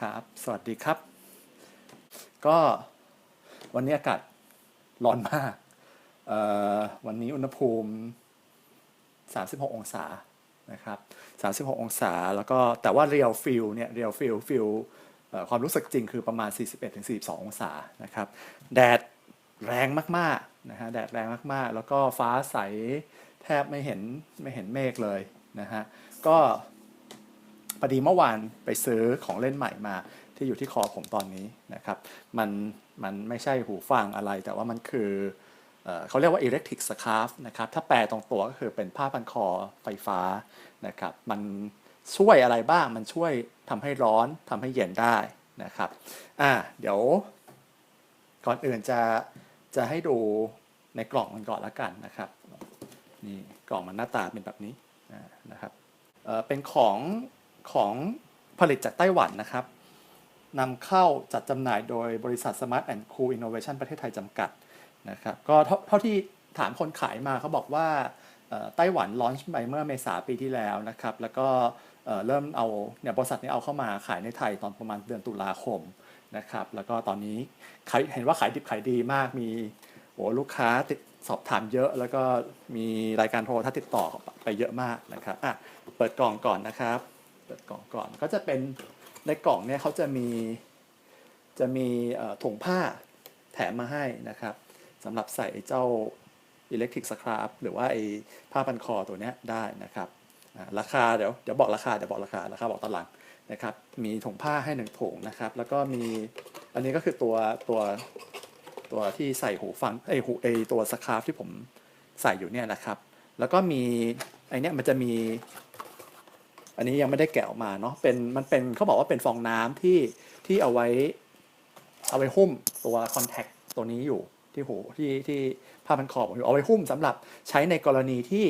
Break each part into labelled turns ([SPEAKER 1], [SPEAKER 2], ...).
[SPEAKER 1] ครับ สวัสดีครับ ก็วันนี้อากาศร้อนมากเอ่อวันนี้อุณหภูมิ 36 องศานะครับ 36 องศา แล้วก็แต่ว่า real feel เนี่ย real feel feel เอ่อความรู้สึกจริงคือประมาณ 41-42 องศานะครับ แดดแรงมากๆนะฮะ แดดแรงมากๆ แล้วก็ฟ้าใสแทบไม่เห็นไม่เห็นเมฆเลยนะฮะ ก็ พอดีเมื่อวานไปซื้อของเล่นใหม่มาที่อยู่ที่คอผมตอนนี้นะครับมันมันไม่ใช่หูฟังอะไร แต่ว่ามันคือเอเขาเรียกว่า electric scarf นะครับถ้าแปลตรงตัวก็คือเป็นผ้าพันคอไฟฟ้านะครับมันช่วยอะไรบ้างมันช่วยทำให้ร้อนทำให้เย็นได้นะครับอ่าเดี๋ยวก่อนอื่นจะจะให้ดูในกล่องมันก่อนละกันนะครับนี่กล่องมันหน้าตาเป็นแบบนี้นะครับเเป็นของ ของผลิตจากไต้หวันนะครับนำเข้าจัดจำหน่ายโดยบริษัท Smart and Cool Innovation ประเทศไทยจำกัดนะครับก็เท่าที่ถามคนขายมาเขาบอกว่าไต้หวันลอนช์ไปเมื่อเมษาปีที่แล้วนะครับ แล้วก็เริ่มเอาเนี่ยบริษัทนี้เอาเข้ามาขายในไทยตอนประมาณเดือนตุลาคมนะครับ แล้วก็ตอนนี้เห็นว่าขายดิบขายดีมากมีโอ้ลูกค้าติดสอบถามเยอะ แล้วก็มีรายการโทรทัศน์ติดต่อไปเยอะมากนะครับอะเปิดกล่องก่อนนะครับ เปิดกล่องก่อนก็จะเป็นในกล่องเนี่ยเขาจะมีจะมีถุงผ้าแถมมาให้นะครับสำหรับใส่เจ้า Electric Scrub หรือว่าไอ้ผ้าพันคอตัวเนี้ยได้นะครับราคาเดี๋ยวเดี๋ยวบอกราคาเดี๋ยวบอกราคาราคาบอกตอนหลังนะครับ มีถุงผ้าให้หนึ่งถุงนะครับ แล้วก็มีอันนี้ก็คือตัวตัวตัวที่ใส่หูฟังไอหูไอตัวสคร์ฟที่ผมใส่อยู่เนี่ยนะครับ แล้วก็มีไอเนี้ยมันจะมี อันนี้ยังไม่ได้แกะออกมาเนาะเป็นมันเป็นเขาบอกว่าเป็นฟองน้ำที่ที่เอาไว้เอาไว้หุ้มตัวคอนแทคตัวนี้อยู่ที่หูที่ที่ผ้าพันคอผมอยู่เอาไว้หุ้มสำหรับใช้ในกรณีที่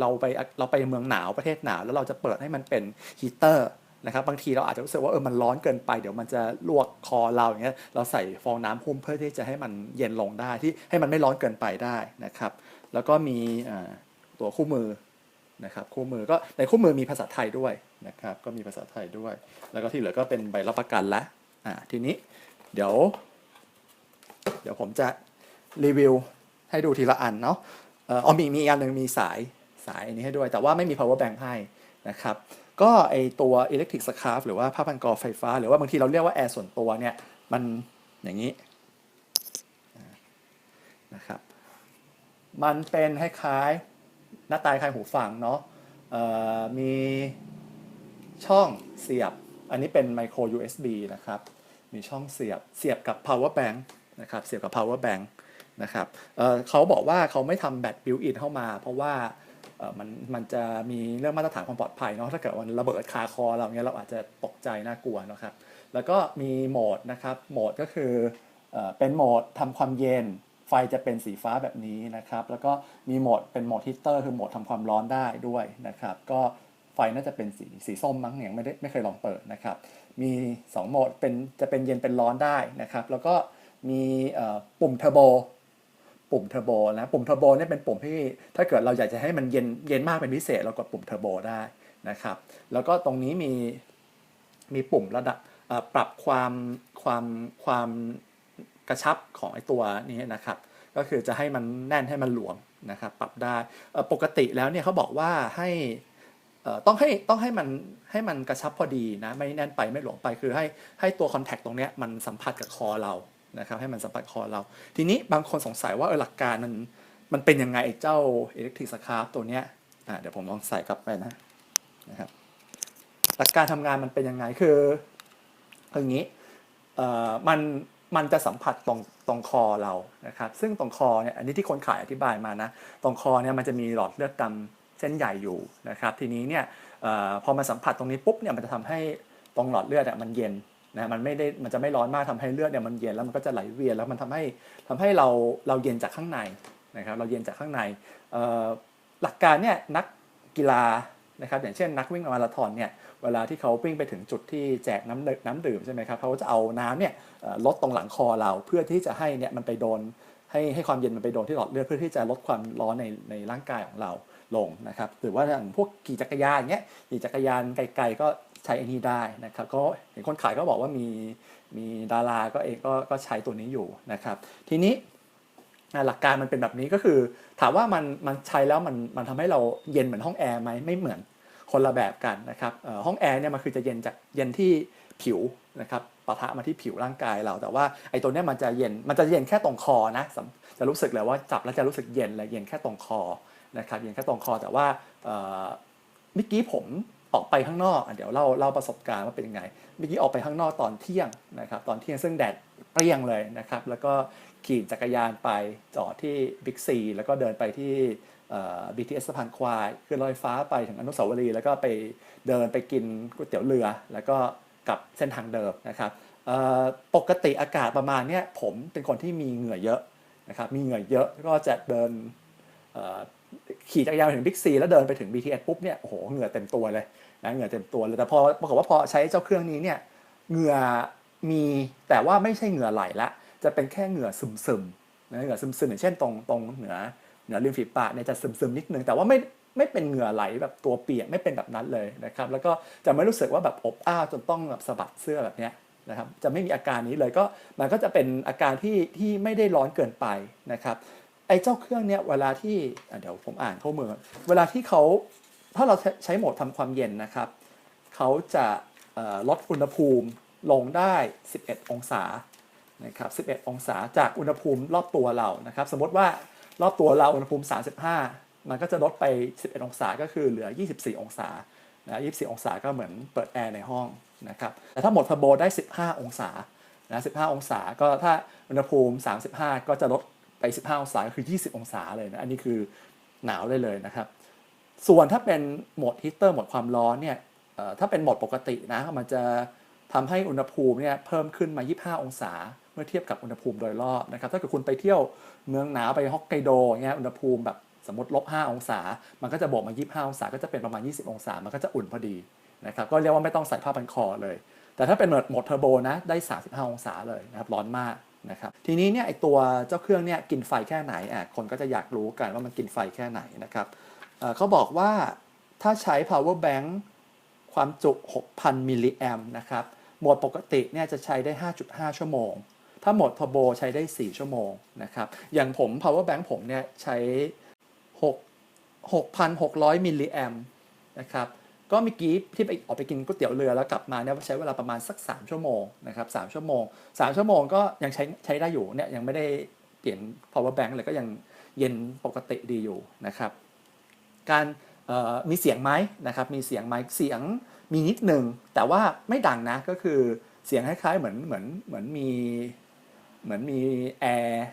[SPEAKER 1] เราไปเราไปเมืองหนาวประเทศหนาว แล้วเราจะเปิดให้มันเป็นฮีเตอร์นะครับบางทีเราอาจจะรู้สึกว่าเออมันร้อนเกินไปเดี๋ยวมันจะลวกคอเราอย่างเงี้ยเราใส่ฟองน้ำหุ้มเพื่อที่จะให้มันเย็นลงได้ที่ให้มันไม่ร้อนเกินไปได้นะครับ แล้วก็มีตัวคู่มือ นะครับคู่มือก็ในคู่มือมีภาษาไทยด้วยนะครับก็มีภาษาไทยด้วย แล้วก็ที่เหลือก็เป็นใบรับประกันละอ่าทีนี้เดี๋ยว เดี๋ยวผมจะรีวิวให้ดูทีละอันเนาะเออมีมีอันหนึ่งมีสายสายอันนี้ให้ด้วย แต่ว่าไม่มี power bank ให้นะครับก็ไอตัว electric scarf หรือว่าผ้าพันกอไฟฟ้า หรือว่าบางทีเราเรียกว่าแอร์ส่วนตัวเนี่ยมันอย่างนี้นะครับมันเป็นคล้ายๆ หน้าตาคล้ายหูฟังเนาะมีช่องเสียบ อันนี้เป็น micro USB นะครับ มีช่องเสียบเสียบกับ power bank นะครับเสียบกับ power bank นะครับเเขาบอกว่าเขาไม่ทำแบต built in เข้ามา เพราะว่ามันมันจะมีเรื่องมาตรฐานความปลอดภัยเนาะถ้าเกิดมันระเบิดคาคอเราเงี้ยเราอาจจะตกใจน่ากลัวนะครับ แล้วก็มีโหมดนะครับโหมดก็คือเอเป็นโหมดทำความเย็น ฟจะเป็นสีฟ้าแบบนี้นะครับ แล้วก็มีโหมดเป็นโหมดฮีตเตอร์คือโหมดทำความร้อนได้ด้วยนะครับ ก็ไฟน่าจะเป็นสีสีส้มมั้งเนี่ยไม่ได้ไม่เคยลองเปิดนะครับ มี 2 โหมดเป็นจะเป็นเย็นเป็นร้อนได้นะครับ แล้วก็มีปุ่มเทอร์โบปุ่มเทอร์โบนะปุ่มเทอร์โบเนี่ยเป็นปุ่มที่ถ้าเกิดเราอยากจะให้มันเย็นเย็นมากเป็นพิเศษเรากดปุ่มเทอร์โบได้นะครับ แล้วก็ตรงนี้มีมีปุ่มระดับปรับความความความ ระชับของไอตัวนี้นะครับ ก็คือจะให้มันแน่นให้มันหลวมนะครับปรับได้ปกติแล้วเนี่ยเขาบอกว่าให้ต้องให้ต้องให้มันให้มันกระชับพอดีนะไม่แน่นไปไม่หลวมไปคือให้ให้ตัวคอนแทคตรงเนี้ยมันสัมผัสกับคอเรานะครับให้มันสัมผัสคอเรา ทีนี้บางคนสงสัยว่าเออหลักการมันมันเป็นยังไงไอ้เจ้าอิเล็กทริกสคาร์ตัวเนี้ยอ่าเดี๋ยวผมลองใส่กลับไปนะนะครับหลักการทำงานมันเป็นยังไงคือคืออย่างนี้เอ่อมัน มันจะสัมผัสตรงตรงคอเรานะครับ ซึ่งตรงคอเนี่ยอันนี้ที่คนขายอธิบายมานะ ตรงคอเนี่ยมันจะมีหลอดเลือดดำเส้นใหญ่อยู่นะครับ ทีนี้เนี่ยออพอมาสัมผัสตรงนี้ปุ๊บเนี่ยมันจะทำให้ตรงหลอดเลือดอะมันเย็นนะมันไม่ได้มันจะไม่ร้อนมากทำให้เลือดเนี่ยมันเย็นแล้วมันก็จะไหลเวียนแล้วมันทำให้ทำให้เราเราเย็นจากข้างในนะครับ เราเย็นจากข้างในหลักการเนี่ยนักกีฬา นะครับอย่างเช่นนักวิ่งมาราธอนเนี่ยเวลาที่เขาวิ่งไปถึงจุดที่แจกน้ำน้ำดื่มใช่ไหมครับเขาจะเอาน้ำเนี่ยลดตรงหลังคอเราเพื่อที่จะให้เนี่ยมันไปโดนให้ให้ความเย็นมันไปโดนที่หลอดเลือดเพื่อที่จะลดความร้อนในในร่างกายของเราลงนะครับหรือว่าอย่างพวกขี่จักรยานเงี้ยขี่จักรยานไกล ๆ ก็ใช้อันนี้ได้นะครับก็เห็นคนขายก็บอกว่ามีมีดาราก็เองก็ก็ใช้ตัวนี้อยู่นะครับ ทีนี้หลักการมันเป็นแบบนี้ก็คือ ถามว่ามันมันใช้แล้วมันมันทำให้เราเย็นเหมือนห้องแอร์ไหมไม่เหมือน คนละแบบกันนะครับห้องแอร์เนี่ยมันคือจะเย็นจากเย็นที่ผิวนะครับปะทะมาที่ผิวร่างกายเรา แต่ว่าไอ้ตัวเนี้ยมันจะเย็นมันจะเย็นแค่ตรงคอนะจะรู้สึกเลยว่าจับแล้วจะรู้สึกเย็นเลยเย็นแค่ตรงคอนะครับเย็นแค่ตรงคอแต่ว่าเมื่อกี้ผมออกไปข้างนอกเดี๋ยวเล่าเล่าประสบการณ์ว่าเป็นยังไงเมื่อกี้ออกไปข้างนอกตอนเที่ยงนะครับตอนเที่ยงซึ่งแดดเปรี้ยงเลยนะครับแล้วก็ขี่จักรยานไปจอดที่บิ๊กซีแล้วก็เดินไปที่ BTS สะพานควายขึ้นรถไฟฟ้าไปถึงอนุสาวรีย์แล้วก็ไปเดินไปกินก๋วยเตี๋ยวเรือ แล้วก็กลับเส้นทางเดิมนะครับปกติอากาศประมาณนี้ผมเป็นคนที่มีเหงื่อเยอะนะครับมีเหงื่อเยอะก็จะเดินขี่จักรยานถึงบิ๊กซีแล้วเดินไปถึง BTS ปุ๊บเนี่ยโอ้โหเหงื่อเต็มตัวเลยนะเหงื่อเต็มตัวเลยแต่พอปรากฏว่าพอใช้เจ้าเครื่องนี้เนี่ยเหงื่อมีแต่ว่าไม่ใช่เหงื่อไหลละจะเป็นแค่เหงื่อซึมๆนะเหงื่อซึมๆอย่างเช่นตรงตรงเหนือ เหนือริมฝีปากเนี่ยจะซึมๆนิดนึงแต่ว่าไม่ไม่เป็นเหงื่อไหลแบบตัวเปียกไม่เป็นแบบนั้นเลยนะครับ แล้วก็จะไม่รู้สึกว่าแบบอบอ้าวจนต้องแบบสะบัดเสื้อแบบเนี้ยนะครับจะไม่มีอาการนี้เลยก็มันก็จะเป็นอาการที่ที่ไม่ได้ร้อนเกินไปนะครับไอ้เจ้าเครื่องเนี้ยเวลาที่เดี๋ยวผมอ่านข้อมือเวลาที่เขาถ้าเราใช้โหมดทำความเย็นนะครับเขาจะลดอุณหภูมิลงได้ 11 องศานะครับ11 องศาจากอุณหภูมิรอบตัวเรานะครับ สมมติว่า รอบตัวเราอุณหภูมิ 35 มันก็จะลดไป 11 องศาก็คือเหลือ 24 องศานะ24 องศาก็เหมือนเปิดแอร์ในห้องนะครับแต่ถ้าหมดเทอร์โบได้ 15 องศานะ15 องศาก็ถ้าอุณหภูมิ 35 ก็จะลดไป 15 องศาก็คือ 20 องศาเลยนะอันนี้คือหนาวได้เลยนะครับ ส่วนถ้าเป็นโหมดฮีตเตอร์โหมดความร้อนเนี่ยถ้าเป็นโหมดปกตินะมันจะทำให้อุณหภูมิเนี่ยเพิ่มขึ้นมา 25 องศา เมื่อเทียบกับอุณหภูมิโดยรอบนะครับถ้าเกิดคุณไปเที่ยวเมืองหนาวไปฮอกไกโดเงี้ยอุณหภูมิแบบสมมติลบ5องศา มันก็จะบวกมา25องศาก็จะเป็นประมาณ 20 องศา มันก็จะอุ่นพอดีนะครับก็เรียกว่าไม่ต้องใส่ผ้าพันคอเลย แต่ถ้าเป็นโหมดหมดเทอร์โบนะได้ 35 องศาเลยนะครับร้อนมากนะครับทีนี้เนี่ยไอตัวเจ้าเครื่องเนี่ยกินไฟแค่ไหนอะคนก็จะอยากรู้กันว่ามันกินไฟแค่ไหนนะครับเเขาบอกว่าถ้าใช้ power bank ความจุ 6,000 มิลลิแอมนะครับโหมดปกติเนี่ยจะใช้ได้ 5.5 ชั่วโมง ถ้าหมด turbo ใช้ได้ 4 ชั่วโมงนะครับ อย่างผม power bank ผมเนี่ยใช้ 6 6,600 มิลลิแอมนะครับ ก็เมื่อกี้ที่ไปออกไปกินก๋วยเตี๋ยวเรือแล้วกลับมาเนี่ยใช้เวลาประมาณสัก 3 ชั่วโมงนะครับ3ชั่วโมง 3 ชั่วโมงก็ยังใช้ใช้ได้อยู่เนี่ยยังไม่ได้เปลี่ยน power bank เลยก็ยังเย็นปกติดีอยู่นะครับ การมีเสียงไหมนะครับ มีเสียงไหมเสียงมีนิดหนึ่งแต่ว่าไม่ดังนะก็คือเสียงคล้ายๆเหมือนเหมือนเหมือนมี เหมือนมีแอร์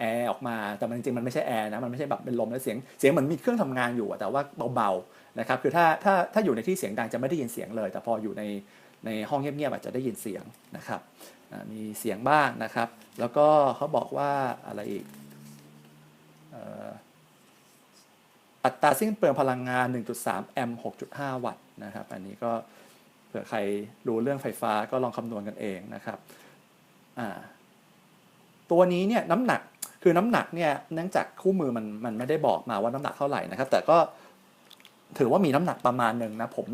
[SPEAKER 1] แอร์ออกมาแต่มันจริงๆมันไม่ใช่แอร์นะมันไม่ใช่แบบเป็นลมแล้วเสียงเสียงเหมือนมีเครื่องทำงานอยู่แต่ว่าเบาๆนะครับคือถ้าถ้าถ้าอยู่ในที่เสียงดังจะไม่ได้ยินเสียงเลย แต่พออยู่ในในห้องเงียบๆอาจจะได้ยินเสียงนะครับมีเสียงบ้างนะครับ แล้วก็เขาบอกว่าอะไรอีกอัตราสิ้นเปลืองพลังงาน 1.3 แอมป์ 6.5 วัตต์นะครับ อันนี้ก็เผื่อใครรู้เรื่องไฟฟ้าก็ลองคำนวณกันเองนะครับ อ่า ตัวนี้เนี่ยน้ำหนักคือน้ำหนักเนี่ยเนื่องจากคู่มือมันมันไม่ได้บอกมาว่าน้ำหนักเท่าไหร่นะครับ แต่ก็ถือว่ามีน้ำหนักประมาณหนึ่งนะผม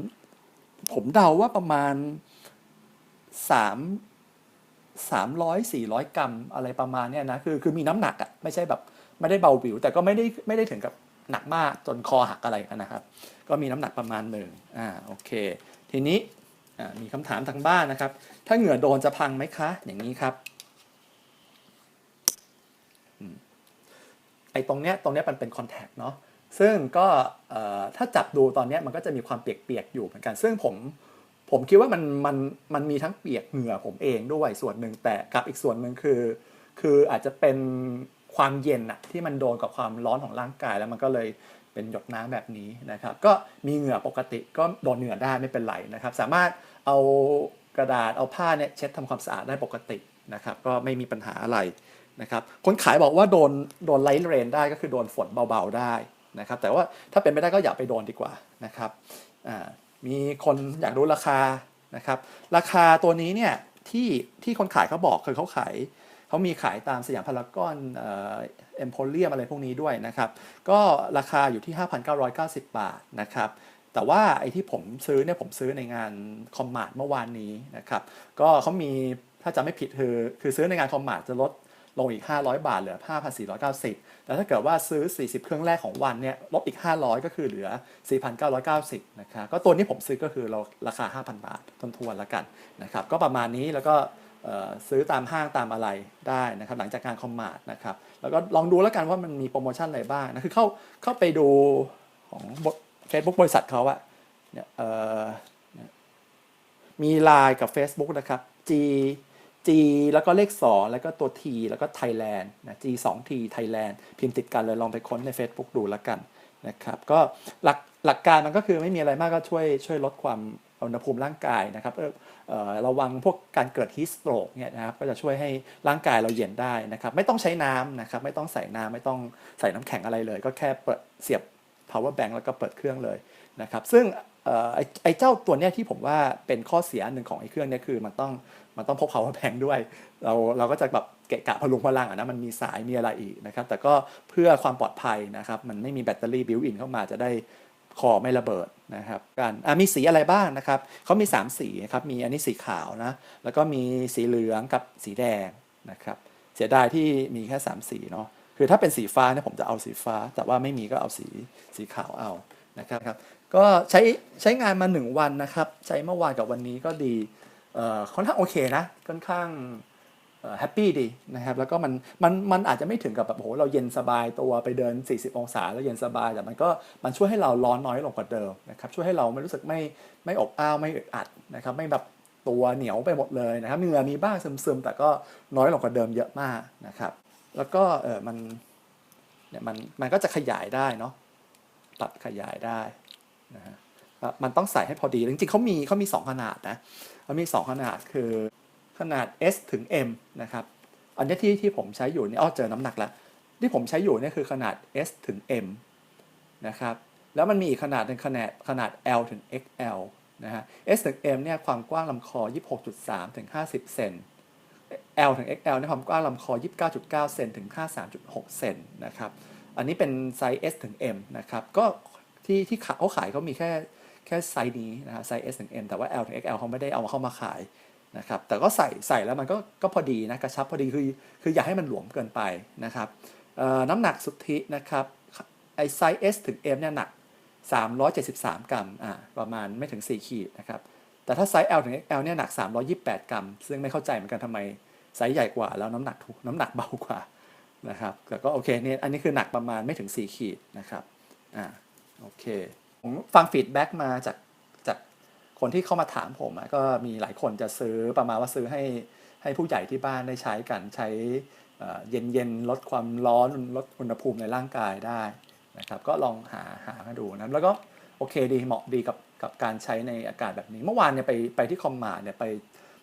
[SPEAKER 1] ผมเดาว่าประมาณสามสามร้อยสี่ร้อยกรัมอะไรประมาณเนี้ยนะคือคือมีน้ำหนักอะไม่ใช่แบบไม่ได้เบาหวิว แต่ก็ไม่ได้ไม่ได้ถึงกับหนักมากจนคอหักอะไรนนะครับ ก็มีน้ำหนักประมาณหนึ่งอ่าโอเค ทีนี้อ่ามีคำถามทางบ้านนะครับ ถ้าเหงื่อโดนจะพังไหมคะ อย่างนี้ครับ อ้ตรงเนี้ยตรงเนี้ยมันเป็นคอนแทคเนาะซึ่งก็ถ้าจับดูตอนเนี้ยมันก็จะมีความเปียกๆอยู่เหมือนกัน ซึ่งผมผมคิดว่ามันมันมันมีทั้งเปียกเหงื่อผมเองด้วยส่วนหนึ่งแต่กับอีกส่วนหนึ่งคือ คืออาจจะเป็นความเย็นอะที่มันโดนกับความร้อนของร่างกายแล้วมันก็เลยเป็นหยดน้ำแบบนี้นะครับ ก็มีเหงื่อปกติก็โดนเหงื่อได้ไม่เป็นไรนะครับ สามารถเอากระดาษเอาผ้าเนี่ยเช็ดทำความสะอาดได้ปกตินะครับ ก็ไม่มีปัญหาอะไร นะครับคนขายบอกว่าโดนโดนไลท์เรนได้ก็คือโดนฝนเบาๆได้นะครับแต่ว่าถ้าเป็นไม่ได้ก็อย่าไปโดนดีกว่านะครับมีคนอยากรู้ราคานะครับราคาตัวนี้เนี่ยที่ที่คนขายเขาบอกคือเขาขายเขามีขายตามสยามพารากอนเอ็มโพเรียมอะไรพวกนี้ด้วยนะครับ ก็ราคาอยู่ที่ 5,990 บาทนะครับแต่ว่าไอ้ที่ผมซื้อเนี่ยผมซื้อในงานคอมมาดเมื่อวานนี้นะครับก็เขามีถ้าจำไม่ผิดคือคือซื้อในงานคอมมาดจะลด ลงอีก 500 บาทเหลือ 5,490 แต่ถ้าเกิดว่าซื้อ 40 เครื่องแรกของวันเนี่ยลดอีก 500 ก็คือเหลือ 4,990 นะครับก็ตัวนี้ผมซื้อก็คือเราราคา 5,000 บาททนทวนล้วกันนะครับก็ประมาณนี้แล้วก็ซื้อตามห้างตามอะไรได้นะครับหลังจากงานคอมมาดนะครับแล้วก็ลองดูแล้วกันว่ามันมีโปรโมชั่นอะไรบ้างนะคือเข้าเข้าไปดูของเฟซบุ๊กบริษัทเขาอะเนี่ยมี Line กับ Facebook นะครับ G G แล้วก็เลข 2 แล้วก็ตัว T แล้วก็ Thailand นะ G 2 T Thailand พิมพ์ติดกันเลยลองไปค้นใน Facebook ดูแล้วกันนะครับก็หลักหลักการมันก็คือไม่มีอะไรมากก็ช่วยช่วยลดความอุณหภูมิร่างกายนะครับเออระวังพวกการเกิด heat stroke เนี่ยนะครับก็จะช่วยให้ร่างกายเราเย็นได้นะครับ ไม่ต้องใช้น้ำนะครับ ไม่ต้องใส่น้ำไม่ต้องใส่น้ำแข็งอะไรเลย ก็แค่เสียบ power bank แล้วก็เปิดเครื่องเลยนะครับซึ่งไอ้เจ้าตัวเนี้ยที่ผมว่าเป็นข้อเสียหนึ่งของไอ้เครื่องเนี้ยคือมันต้องมันต้องพก power bank ด้วย เราเราก็จะแบบเกะกะพลุงพลังอะนะมันมีสายมีอะไรอีกนะครับแต่ก็เพื่อความปลอดภัยนะครับมันไม่มีแบตเตอรี่บิวอินเข้ามาจะได้คอไม่ระเบิดนะครับกันมีสีอะไรบ้างนะครับเขามี 3 สีนะครับมีอันนี้สีขาวนะแล้วก็มีสีเหลืองกับสีแดงนะครับเสียดายที่มีแค่ 3 สีเนาะ คือถ้าเป็นสีฟ้าเนี่ยผมจะเอาสีฟ้า แต่ว่าไม่มีก็เอาสีสีขาวเอานะครับ ก็ใช้ใช้งานมา 1 วันนะครับ ใช้เมื่อวานกับวันนี้ก็ดีเอ่อค่อนข้างโอเคนะค่อนข้างแฮปปี้ดีนะครับแล้วก็มันมันมันอาจจะไม่ถึงกับแบบโอ้โหเราเย็นสบายตัวไปเดิน 40 องศาแล้วเย็นสบายแต่มันก็มันช่วยให้เราร้อนน้อยลงกว่าเดิมนะครับช่วยให้เราไม่รู้สึกไม่ไม่อบอ้าวไม่อึดอัดนะครับไม่แบบตัวเหนียวไปหมดเลยนะครับเหงื่อมีบ้างซึมๆ แต่ก็น้อยลงกว่าเดิมเยอะมากนะครับ แล้วก็เออมันเนี่ยมันมันก็จะขยายได้เนาะปรับขยายได้นะฮะมันต้องใส่ให้พอดี จริงๆเขามีเขามี 2 ขนาดนะเขามี 2 ขนาดคือขนาด S ถึง M นะครับ อันนี้ที่ที่ผมใช้อยู่นี่อ้อเจอน้ำหนักแล้ว ที่ผมใช้อยู่เนี่ยคือขนาด S ถึง M นะครับ แล้วมันมีอีกขนาดหนึ่งขนาดขนาด L ถึง XL นะฮะ S ถึง M เนี่ยความกว้างลำคอ 26.3 ถึง 50 เซน L ถึง XL เนี่ยความกว้างลำคอ 29.9 เซนถึง 53.6 เซนนะครับ อันนี้เป็นไซส์ S ถึง M นะครับ ก็ที่ที่เขาขายเขามีแค่แค่ไซส์นี้นะฮะไซส์ S ถึง M แต่ว่า L ถึง XL เขาไม่ได้เอามาเข้ามาขายนะครับ แต่ก็ใส่ใส่แล้วมันก็ก็พอดีนะกระชับพอดีคือคืออย่าให้มันหลวมเกินไปนะครับน้ำหนักสุทธินะครับไอไซส์ S ถึง M เนี่ยหนัก 373 กรัมอ่าประมาณไม่ถึง 4 ขีดนะครับแต่ถ้าไซส์ L ถึง XL เนี่ยหนัก 328 กรัม ซึ่งไม่เข้าใจเหมือนกันทำไม ไซส์ใหญ่กว่าแล้วน้ำหนักถูกน้ำหนักเบากว่านะครับแต่ก็โอเคเนี่ยอันนี้คือหนักประมาณไม่ถึง 4 ขีดนะครับอ่าโอเคผมฟังฟีดแบ็กมาจากจากคนที่เข้ามาถามผมก็มีหลายคนจะซื้อประมาณว่าซื้อให้ให้ผู้ใหญ่ที่บ้านได้ใช้กันใช้เย็นเย็นลดความร้อนลดอุณหภูมิในร่างกายได้นะครับก็ลองหาหามาดูนะแล้วก็โอเคดีเหมาะดีกับกับการใช้ในอากาศแบบนี้ เมื่อวานเนี่ยไปไปที่คอมมาเนี่ยไป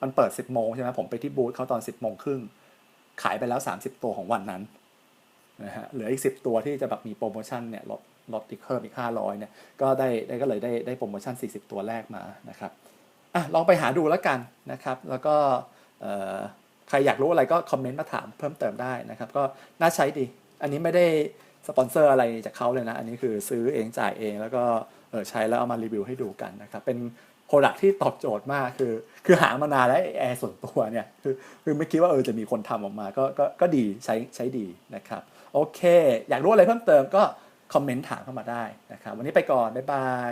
[SPEAKER 1] มันเปิด 10 โมงใช่ไหมผมไปที่บูธเขาตอน 10 โมงครึ่ง ขายไปแล้ว 30 ตัวของวันนั้นนะฮะเหลืออีก 10 ตัวที่จะแบบมีโปรโมชั่นเนี่ยลดลดอีกเพิ่มอีก 500เนี่ยก็ได้ได้ก็เลยได้ได้โปรโมชั่น 40 ตัวแรกมานะครับอะลองไปหาดูแล้วกันนะครับ แล้วก็ใครอยากรู้อะไรก็คอมเมนต์มาถามเพิ่มเติมได้นะครับ ก็น่าใช้ดี อันนี้ไม่ได้สปอนเซอร์อะไรจากเขาเลยนะ อันนี้คือซื้อเองจ่ายเองแล้วก็เออใช้แล้วเอามารีวิวให้ดูกันนะครับ เป็น โปรดักที่ตอบโจทย์มากคือ คือหามานานแล้วแอร์ส่วนตัวเนี่ยคือคือไม่คิดว่าเออจะมีคนทำออกมาก็ก็ก็ดีใช้ใช้ดีนะครับ โอเค อยากรู้อะไรเพิ่มเติมก็คอมเมนต์ถามเข้ามาได้นะครับ วันนี้ไปก่อน บ๊ายบาย